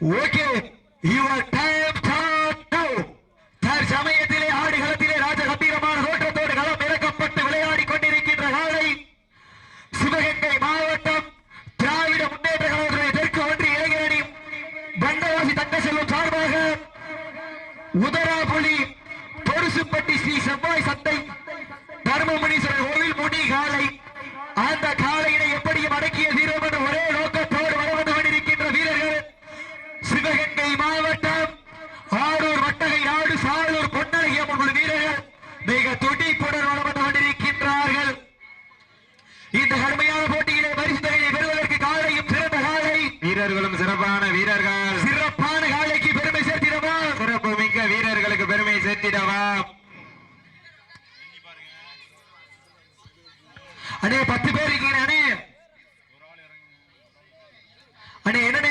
Okay your time சமயத்திலே ஆடுகளத்திலே ராஜ கம்பீரமான தோற்றத்தோடு களம் இறக்கப்பட்டு விளையாடி கொண்டிருக்கின்ற காலை சிவகங்கை மாவட்டம் திராவிட முன்னேற்ற கழகத்துடைய தெற்கு ஒன்றிய இளைஞரணி பண்டவாசி தங்கசெல்வம் சார்பாக உதராபொலி பொருசுப்பட்டி ஸ்ரீ செவ்வாய் சந்தை தர்மமுனீஸ்வரர் கோவில் முனி காலை அந்த துடிப்புடன் வளப்பட்டு கொண்டிருக்கின்றார்கள் இந்த கடுமையான போட்டியிலே பரிசு தொகையை பெறுவதற்கு காலையும் சிறந்த காலை. வீரர்களும் சிறப்பான வீரர்கள். சிறப்பான காலைக்கு பெருமை சேர்த்திடவா? சிறப்பு மிக்க வீரர்களுக்கு பெருமை சேர்த்திடவா? அடே பத்து பேர் இருக்கீங்க அண்ணே. அடே என்னண்ணே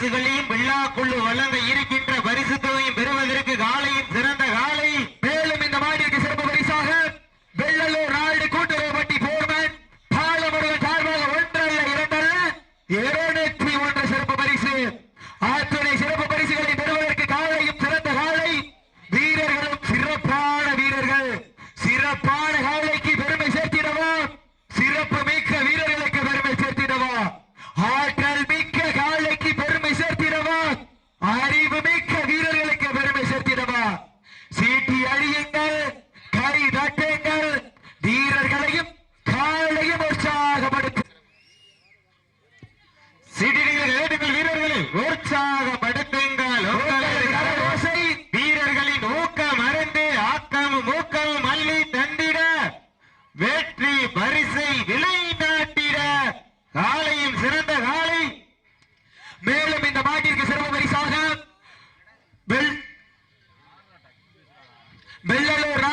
பரிசுகளையும் விழா குழு வழங்க இருக்கின்ற பரிசு தொகையும் பெறுவதற்கு காலையும் சிறந்த காலை. மேலும் இந்த மாடிக்கு சிறப்பு பரிசாக வெள்ளலூர் நாடு கூட்டுறவுப்பட்டி போர்மேன் பாலமுருகன் சார்பாக ஒன்றல்ல இரண்டல்ல இருநூற்றி ஒன்று சிறப்பு பரிசு. உற்சாகப்படுத்துங்கள் வீரர்களின் ஊக்கம் அறிந்து ஆக்கம் மூக்கம் மல்லி தண்டிட வெற்றி பரிசை விலை நாட்டிட காலையும் சிறந்த காலை. மேலும் இந்த மாட்டிற்கு சிறப்பு பரிசாக வெள்ளலூர்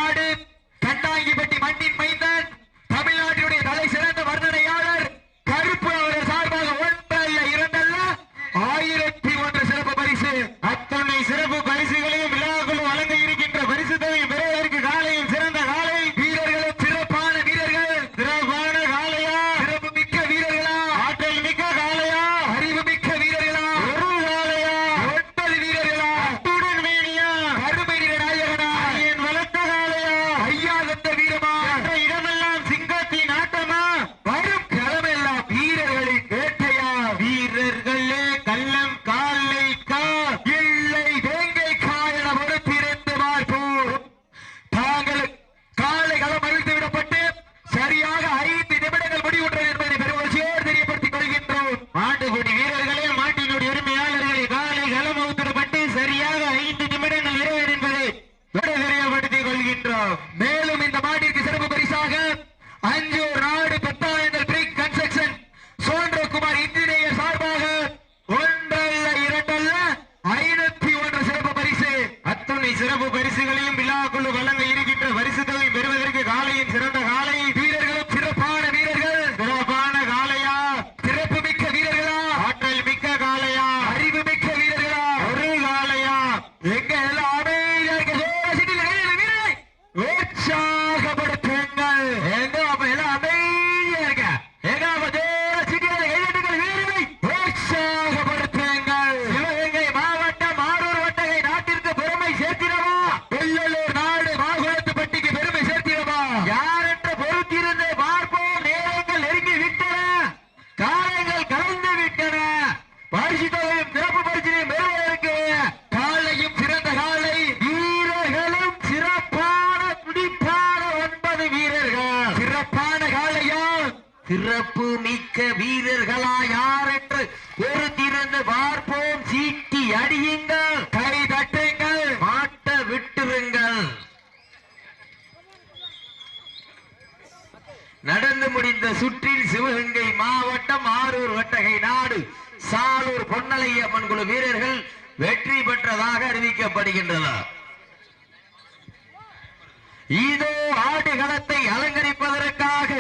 சிறந்த காலை வீரர்களும் சிறப்பான வீரர்கள். சிறப்பான காளையா சிறப்பு மிக்க வீரர்களா? ஆற்றல் மிக்க காளையா அறிவு மிக்க வீரர்களா? ஒரு காளையா எங்க எல்லாம் அமைதியா இருக்க சோழசிட்டில கையில வீரரை உற்சாகப்படுத்துங்கள் எங்க அப்ப எல்லாம் அமைதியா இருக்க எங்க அப்ப சோழசிட்டில கையெட்டுங்கள் வீரரை உற்சாகப்படுத்துங்கள் சிவகங்கை மாவட்டம் ஆரூர் வட்டகை நாட்டிற்கு பெருமை சேர்த்திடவா வெள்ளலூர் நாடு மாகுளத்துப்பட்டிக்கு பெருமை சேர்த்திடவா யார் என்று பொறுத்திருந்து பார்ப்போம் நேரங்கள் நெருங்கி விட்டன காலங்கள் கலந்து விட்டன பரிசு தொகையும் சிறப்பு பரிசினையும் பெறுவதற்கு காலையும் சிறந்த காலை வீரர்களும் சிறப்பான துடிப்பான ஒன்பது வீரர்கள் சிறப்பான காலையா சிறப்பு மிக்க வீரர்களா யார் என்று பொறுத்திருந்து பார்ப்போம். சீட்டி அடியுங்கள். கை தட்டுங்கள். மாட்ட விட்டுருங்கள். நடந்து முடிந்த சுற்றில் சிவகங்கை மாவட்டம் ஆரூர் வட்டகை நாடு சாலூர் பொன்னலையம்மன் குழு வீரர்கள் வெற்றி பெற்றதாக அறிவிக்கப்படுகின்றனர் இதோ ஆடுகளத்தை அலங்கரிப்பதற்காக